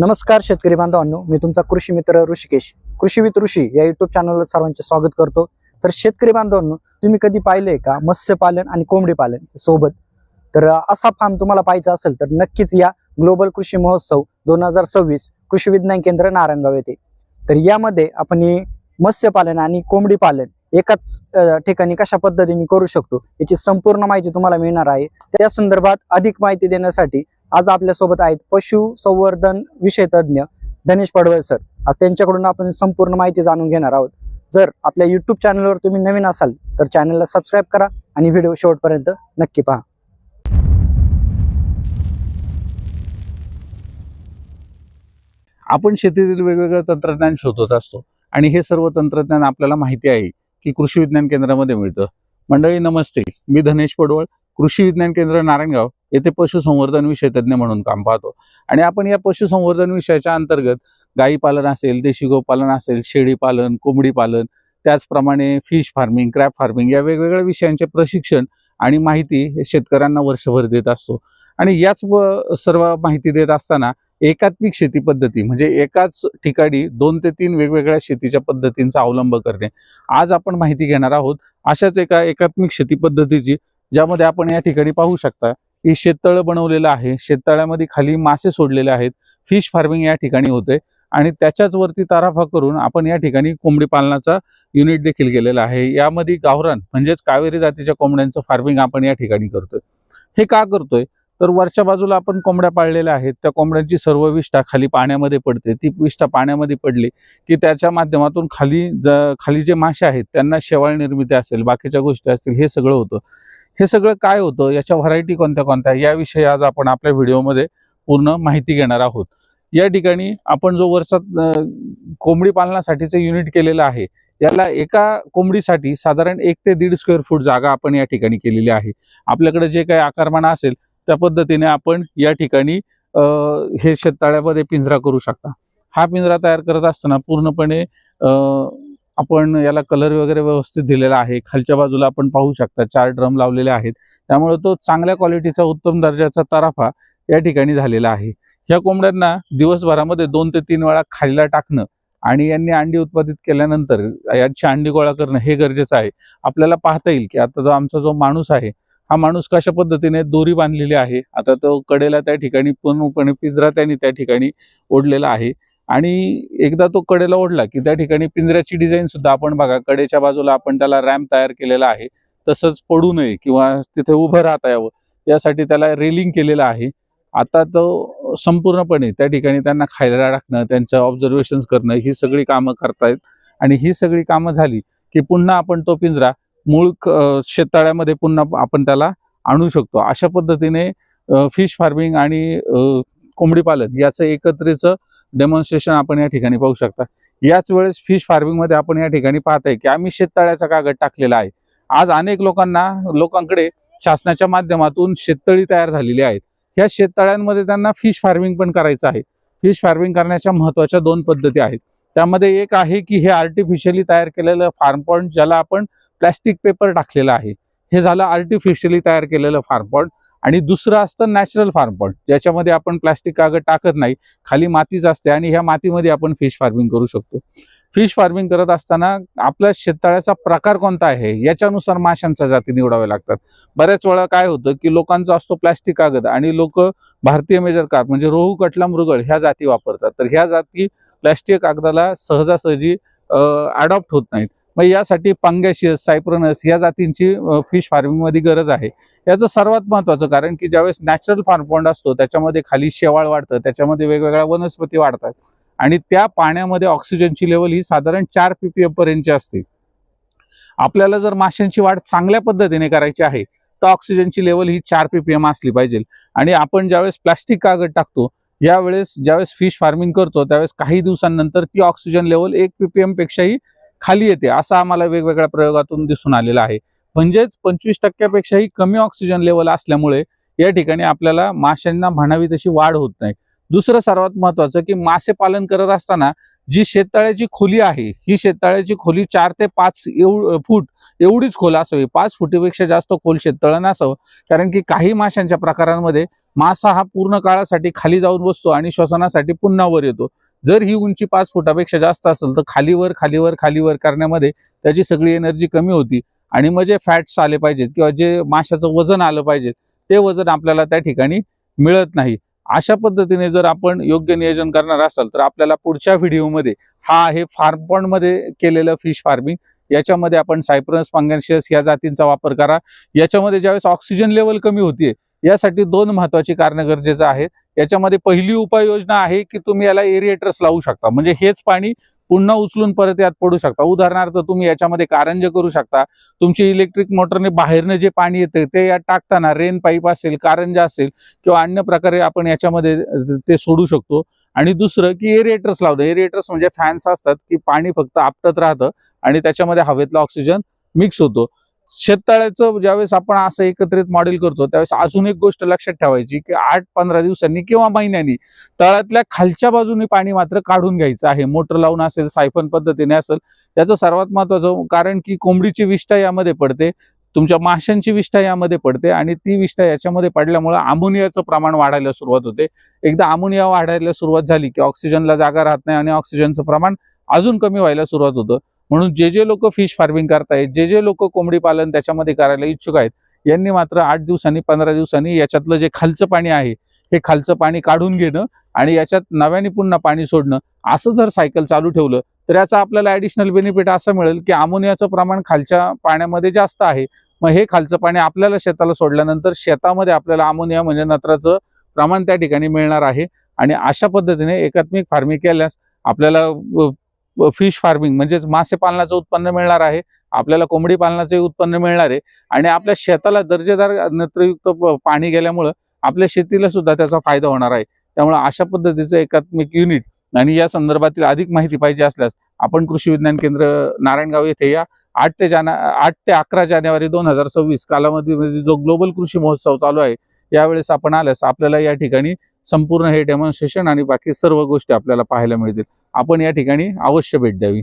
नमस्कार शेतकरी बांधवांनो मी तुमचा कृषी मित्र ऋषिकेश. कृषीवित ऋषी या युट्यूब चॅनलवर सर्वांचे स्वागत करतो. तर शेतकरी बांधवांनो तुम्ही कधी पाहिले का मत्स्यपालन आणि कोंबडी पालन सोबत? तर असा फार्म तुम्हाला पाहायचा असेल तर नक्कीच या ग्लोबल कृषी महोत्सव दोन हजार सव्वीस कृषी विज्ञान केंद्र नारंगाव येथे. तर यामध्ये आपण मत्स्यपालन आणि कोंबडी पालन एकाच ठिकाणी कशा पद्धतीने करू शकतो याची संपूर्ण माहिती तुम्हाला मिळणार आहे. त्या संदर्भात अधिक माहिती देण्यासाठी आज आपल्यासोबत आहेत पशु संवर्धन विषय तज्ज्ञ धनेश पडवळ सर. आज त्यांच्याकडून आपण संपूर्ण माहिती जाणून घेणार आहोत. जर आपल्या युट्यूब चॅनलवर तुम्ही नवीन असाल तर चॅनलला सबस्क्राईब करा आणि व्हिडिओ शेवटपर्यंत नक्की पहा. आपण शेतीतील वेगवेगळं तंत्रज्ञान शोधत असतो आणि हे सर्व तंत्रज्ञान आपल्याला माहिती आहे. की कृषी विज्ञान केंद्रामध्ये मिळतं. मंडळी नमस्ते. मी धनेश पडवळ कृषी विज्ञान केंद्र नारायणगाव येथे पशुसंवर्धन विषय तज्ज्ञ म्हणून काम पाहतो. आणि आपण या पशुसंवर्धन विषयाच्या अंतर्गत गाई पालन असेल देशी गोपालन असेल शेळी पालन कोंबडी पालन त्याचप्रमाणे फिश फार्मिंग क्रॅप फार्मिंग या वेगवेगळ्या विषयांचे प्रशिक्षण आणि माहिती हे शेतकऱ्यांना वर्षभर देत असतो. आणि याच सर्व माहिती देत असताना एकात्मिक शेती पद्धती म्हणजे एकाच ठिकाणी दोन ते तीन वेगवेगळ्या शेतीच्या पद्धतींचा अवलंब करणे. आज आपण माहिती घेणार आहोत अशाच एका एकात्मिक शेती पद्धतीची ज्यामध्ये आपण या ठिकाणी पाहू शकता की शेततळ बनवलेलं आहे. शेततळ्यामध्ये खाली मासे सोडलेले आहेत. फिश फार्मिंग या ठिकाणी होते आणि त्याच्याच वरती ताराफा करून आपण या ठिकाणी कोंबडी पालनाचा युनिट देखील केलेला आहे. यामध्ये गावरान म्हणजेच कावेरी जातीच्या कोंबड्यांचं फार्मिंग आपण या ठिकाणी करतोय. हे का करतोय? तर वरच्या बाजूला आपण कोंबड्या पाळलेल्या आहेत. त्या कोंबड्यांची सर्व विष्ठा खाली पाण्यामध्ये पडते. ती विष्ठा पाण्यामध्ये पडली की त्याच्या माध्यमातून खाली ज खाली जे मासे आहेत त्यांना शेवाळ निर्मिती असेल बाकीच्या गोष्टी असतील हे सगळं होतं. हे सगळं काय होतं? याच्या व्हरायटी कोणत्या कोणत्या? याविषयी आज आपण आपल्या व्हिडिओमध्ये पूर्ण माहिती घेणार आहोत. या ठिकाणी आपण जो वरचा कोंबडी पालनासाठीचं युनिट केलेलं आहे याला एका कोंबडीसाठी साधारण एक ते दीड स्क्वेअर फूट जागा आपण या ठिकाणी केलेली आहे. आपल्याकडे जे काही आकारमाना असेल त्या पद्धतीने आपण या ठिकाणी हे शेततळ्यामध्ये पिंजरा करू शकता. हा पिंजरा तयार करत असताना पूर्णपणे आपण याला कलर वगैरे व्यवस्थित दिलेला आहे. खालच्या बाजूला आपण पाहू शकता चार ड्रम लावलेले आहेत. त्यामुळे तो चांगल्या क्वालिटीचा उत्तम दर्जाचा तराफा या ठिकाणी झालेला आहे. ह्या कोंबड्यांना दिवसभरामध्ये दोन ते तीन वेळा खालीला टाकणं आणि यांनी अंडी उत्पादित केल्यानंतर यांची अंडी गोळा करणं हे गरजेचं आहे. आपल्याला पाहता येईल की आता जो आमचा जो माणूस आहे हा माणूस कशा पद्धतीने दोरी बांधलेली आहे? आता तो कडेला त्या ठिकाणी पूर्णपणे पिंजरा त्यांनी त्या ठिकाणी ओढलेला आहे. आणि एकदा तो कडेला ओढला की त्या ठिकाणी पिंजऱ्याची डिझाईन सुद्धा आपण बघा कडेच्या बाजूला आपण त्याला रॅम्प तयार केलेला आहे. तसंच पडू नये किंवा तिथे उभं राहता यावं यासाठी त्याला रेलिंग केलेलं आहे. आता तो संपूर्णपणे त्या ठिकाणी त्यांना खायला टाकणं त्यांचं ऑब्झर्वेशन करणं ही सगळी कामं करतायत. आणि ही सगळी कामं झाली की पुन्हा आपण तो पिंजरा मूळ शेततळ्यामध्ये पुन्हा आपण त्याला आणू शकतो. अशा पद्धतीने फिश फार्मिंग आणि कोंबडी पालन याचं एकत्रित डेमॉन्स्ट्रेशन आपण या ठिकाणी पाहू शकता. याच वेळेस फिश फार्मिंगमध्ये आपण या ठिकाणी पाहताय की आम्ही शेततळ्याचा कागद टाकलेला आहे. आज अनेक लोकांना लोकांकडे शासनाच्या माध्यमातून शेततळी तयार झालेली आहेत. या शेततळ्यांमध्ये त्यांना फिश फार्मिंग पण करायचं आहे. फिश फार्मिंग करण्याच्या महत्त्वाच्या दोन पद्धती आहेत. त्यामध्ये एक आहे की हे आर्टिफिशियली तयार केलेलं फार्म पॉइंट ज्याला आपण प्लॅस्टिक पेपर टाकलेला आहे. हे झालं आर्टिफिशियली तयार केलेलं फार्म आणि दुसरं असतं नॅचरल फार्म ज्याच्यामध्ये आपण प्लॅस्टिक कागद टाकत नाही. खाली मातीच असते आणि ह्या मातीमध्ये आपण फिश फार्मिंग करू शकतो. फिश फार्मिंग करत असताना आपल्या शेततळ्याचा प्रकार कोणता आहे? याच्यानुसार माशांच्या जाती निवडाव्या लागतात. बऱ्याच वेळा काय होतं की लोकांचा असतो प्लॅस्टिक कागद आणि लोक भारतीय मेजर कार्प म्हणजे रोहू कटला मृगळ ह्या जाती वापरतात. तर ह्या जाती प्लॅस्टिक कागदाला सहजासहजी अडॉप्ट होत नाहीत. मग यासाठी पंगॅशियस सायप्रनस या जातींची फिश फार्मिंगमध्ये गरज आहे. याचं सर्वात महत्त्वाचं कारण की ज्यावेळेस नॅचरल फार्म पॉन्ड असतो त्याच्यामध्ये खाली शेवाळ वाढतं त्याच्यामध्ये वेगवेगळ्या वनस्पती वाढतात. आणि त्या पाण्यामध्ये ऑक्सिजनची लेवल ही साधारण चार पीपीएम पर्यंतची असते. आपल्याला जर माशांची वाढ चांगल्या पद्धतीने करायची आहे तर ऑक्सिजनची लेवल ही चार पीपीएम असली पाहिजे. आणि आपण ज्यावेळेस प्लास्टिक कागद टाकतो यावेळेस ज्यावेळेस फिश फार्मिंग करतो त्यावेळेस काही दिवसांनंतर ती ऑक्सिजन लेवल एक पीपीएम पेक्षाही खाली येते असं आम्हाला वेगवेगळ्या प्रयोगातून दिसून आलेलं आहे. म्हणजेच पंचवीस टक्क्यापेक्षाही कमी ऑक्सिजन लेवल असल्यामुळे या ठिकाणी आपल्याला माशांना म्हणावी तशी वाढ होत नाही. दुसरं सर्वात महत्वाचं की मासे पालन करत असताना जी शेततळ्याची खोली आहे ही शेततळ्याची खोली चार ते पाच एव फूट एवढीच खोल असावी. पाच फुटीपेक्षा जास्त खोल शेततळ नसावं कारण की काही माशांच्या प्रकारांमध्ये मासा हा पूर्ण काळासाठी खाली जाऊन बसतो आणि श्वसनासाठी पुन्हा वर येतो. जर ही उंची पाच फुटापेक्षा जास्त असेल तर खालीवर खालीवर खालीवर करण्यामध्ये त्याची सगळी एनर्जी कमी होती. आणि मग जे फॅट्स आले पाहिजेत किंवा जे माशाचं वजन आलं पाहिजे ते वजन आपल्याला त्या ठिकाणी मिळत नाही. अशा पद्धतीने जर आपण योग्य नियोजन करणार असाल तर आपल्याला पुढच्या व्हिडिओमध्ये हा आहे फार्म पॉन्डमध्ये केलेलं फिश फार्मिंग याच्यामध्ये आपण सायप्रस पांगेशियस या जातींचा वापर करा. याच्यामध्ये ज्यावेळेस ऑक्सिजन लेवल कमी होतीये यासाठी दोन महत्वाची कारणं गरजेचं आहेत याच्यामध्ये पहिली उपाययोजना आहे की तुम्ही याला एरिएटर्स लावू शकता. म्हणजे हेच पाणी पुन्हा उचलून परत यात पडू शकता. उदाहरणार्थ तुम्ही याच्यामध्ये कारंज करू शकता. तुमची इलेक्ट्रिक मोटरने बाहेरनं जे पाणी येते ते यात टाकताना रेन पाईप असेल कारंजा असेल किंवा अन्य प्रकारे आपण याच्यामध्ये ते सोडू शकतो. आणि दुसरं की एरिएटर्स लावणं. एरिएटर्स म्हणजे फॅन्स असतात की पाणी फक्त आपटत राहतं आणि त्याच्यामध्ये हवेतला ऑक्सिजन मिक्स होतो. शेततळ्याचं ज्यावेळेस आपण असं एकत्रित मॉडेल करतो त्यावेळेस अजून एक गोष्ट लक्षात ठेवायची की आठ पंधरा दिवसांनी किंवा महिन्यांनी तळातल्या खालच्या बाजूने पाणी मात्र काढून घ्यायचं आहे. मोटर लावून असेल सायफन पद्धतीने असेल त्याचं सर्वात महत्वाचं कारण की कोंबडीची विष्ठा यामध्ये पडते तुमच्या माशांची विष्ठा यामध्ये पडते आणि ती विष्ठा याच्यामध्ये पडल्यामुळे अमोनियाचं प्रमाण वाढायला सुरुवात होते. एकदा अमोनिया वाढायला सुरुवात झाली की ऑक्सिजनला जागा राहत नाही आणि ऑक्सिजनचं प्रमाण अजून कमी व्हायला सुरुवात होतं. म्हणून जे जे लोक फिश फार्मिंग करतायत जे जे लोक कोंबडी पालन त्याच्यामध्ये करायला इच्छुक आहेत यांनी मात्र आठ दिवसांनी पंधरा दिवसांनी याच्यातलं जे खालचं पाणी आहे हे खालचं पाणी काढून घेणं आणि याच्यात नव्याने पुन्हा पाणी सोडणं असं जर सायकल चालू ठेवलं तर याचा आपल्याला ॲडिशनल बेनिफिट असं मिळेल की अमोनियाचं प्रमाण खालच्या पाण्यामध्ये जास्त आहे. मग हे खालचं पाणी आपल्याला शेताला सोडल्यानंतर शेतामध्ये आपल्याला अमोनिया म्हणजे नत्राचं प्रमाण त्या ठिकाणी मिळणार आहे. आणि अशा पद्धतीने एकात्मिक फार्मिंग केल्यास आपल्याला फिश फार्मिंग म्हणजेच मासे पालनाचं उत्पन्न मिळणार आहे आपल्याला कोंबडी पालनाचे उत्पन्न मिळणार आहे आणि आपल्या शेताला दर्जेदार नत्रयुक्त प- पाणी गेल्यामुळं आपल्या शेतीला सुद्धा त्याचा फायदा होणार आहे. त्यामुळे अशा पद्धतीचं एकात्मिक युनिट आणि या संदर्भातील अधिक माहिती पाहिजे असल्यास आपण कृषी विज्ञान केंद्र नारायणगाव येथे या आठ ते जाना आठ ते अकरा जानेवारी दोन हजार सव्वीस कालावधीमध्ये जो ग्लोबल कृषी महोत्सव चालू आहे यावेळेस आपण आल्यास आपल्याला या ठिकाणी संपूर्ण हे डेमॉन्स्ट्रेशन आणि बाकी सर्व गोष्टी आपल्याला पाहायला मिळतील. आपण या ठिकाणी अवश्य भेट द्यावी.